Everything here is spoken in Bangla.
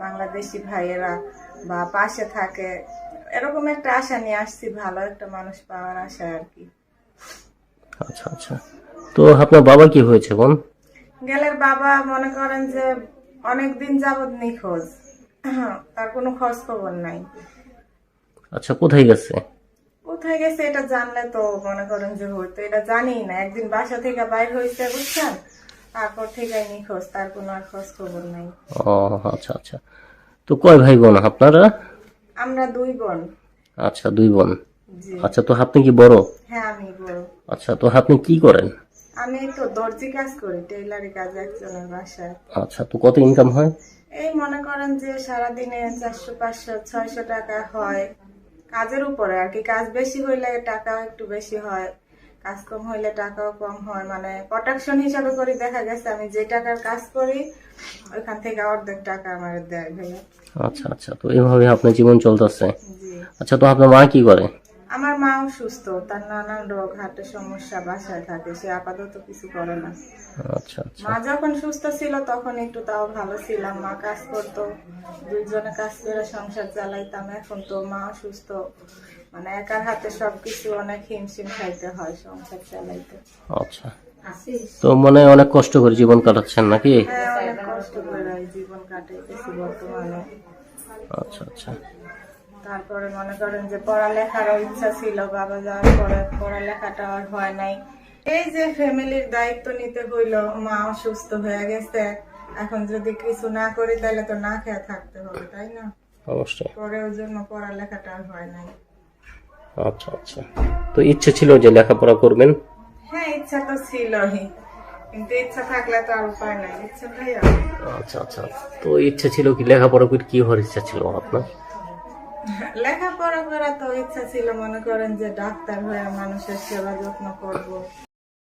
বাংলাদেশি ভাইয়েরা বা পাশে থাকে এরকম একটা আশা নিয়ে আসছি ভালো একটা মানুষ পাওয়ার আশায় আর কি। আচ্ছা আচ্ছা। তো আপনার বাবা কি হয়েছে বোন? গেলের বাবা মনে করেন যে অনেক দিন যাবৎ নিখোঁজ। তার কোনো খোঁজ খবর নাই। আচ্ছা কোথায় গেছে? কোথায় গেছে এটা জানলে তো মনে করেন যে হয়তো এটা জানি না। একদিন বাসা থেকে বাইর হয়েছে বুঝছেন? তারপর থেকে নিখোঁজ তার কোনো আর খোঁজ খবর নাই। ও আচ্ছা আচ্ছা। তো কয় ভাই বোন আপনারা? আমরা দুই বোন। আচ্ছা দুই বোন। জি। আচ্ছা তো আপনি কি বড়? হ্যাঁ আমি বড়। আচ্ছা তো আপনি কি করেন? আমি তো দর্জি কাজ করি টেইলারি কাজ একজনের বাসায়। আচ্ছা তো কত ইনকাম হয়? এই মনে করেন যে সারাদিনে চারশো পাঁচশো ছয়শো টাকা হয়। কাজের উপরে আর কি কাজ বেশি হইলে টাকাও একটু বেশি হয়। কাজ কম হইলে টাকাও কম হয়। মানে প্রোটেকশন হিসাবে করি দেখা গেছে আমি যে টাকার কাজ করি ওইখান থেকে অর্ধেক টাকা আমার দেয় ভাইয়া। আচ্ছা আচ্ছা। তো এইভাবে আপনার জীবন চলতেছে। আচ্ছা তো আপনার মা কি করে? আমার মাও সুস্থ তার নানান রোগ হার্টের সমস্যা বাসায় থাকে সে আপাতত কিছু করে না। আচ্ছা আচ্ছা। মা যখন সুস্থ ছিল তখন একটু তাও ভালো ছিলাম। মা কাজ করতো দুইজনে কাজ করে সংসার চালাইতাম। এখন তো মা সুস্থ মানে একার হাতে সবকিছু অনেক হিমশিম খাইতে হয় সংসার চালাইতে। আচ্ছা। তো মনে হয় অনেক কষ্ট করে জীবন কাটাচ্ছেন নাকি? হ্যাঁ অনেক কষ্ট করে জীবন কাটাইতেছি বর্তমানে। আচ্ছা আচ্ছা। তারপরে মনে করেন যে পড়ালেখারও ইচ্ছা ছিল বাবা যাওয়ার পরে পড়ালেখাটা আর হয় নাই। এই যে ফ্যামিলির দায়িত্ব নিতে হইল মা অসুস্থ হয়ে গেছে এখন যদি কিছু না করি তাহলে তো না খেয়ে থাকতে হবে তাই না? অবশ্যই। পরে ওই জন্য পড়ালেখাটা আর হয় নাই। আচ্ছা আচ্ছা। তো ইচ্ছে ছিল যে লেখাপড়া করবেন? হ্যাঁ ইচ্ছা তো ছিলই কিন্তু ইচ্ছা থাকলে তো আর উপায় নাই আর আচ্ছা আচ্ছা। তো ইচ্ছে ছিল কি লেখাপড়া করে কি হওয়ার ইচ্ছা ছিল আপনার? লেখাপড়া করা তো ইচ্ছা ছিল মনে করেন যে ডাক্তার হয়ে মানুষের সেবা যত্ন করব।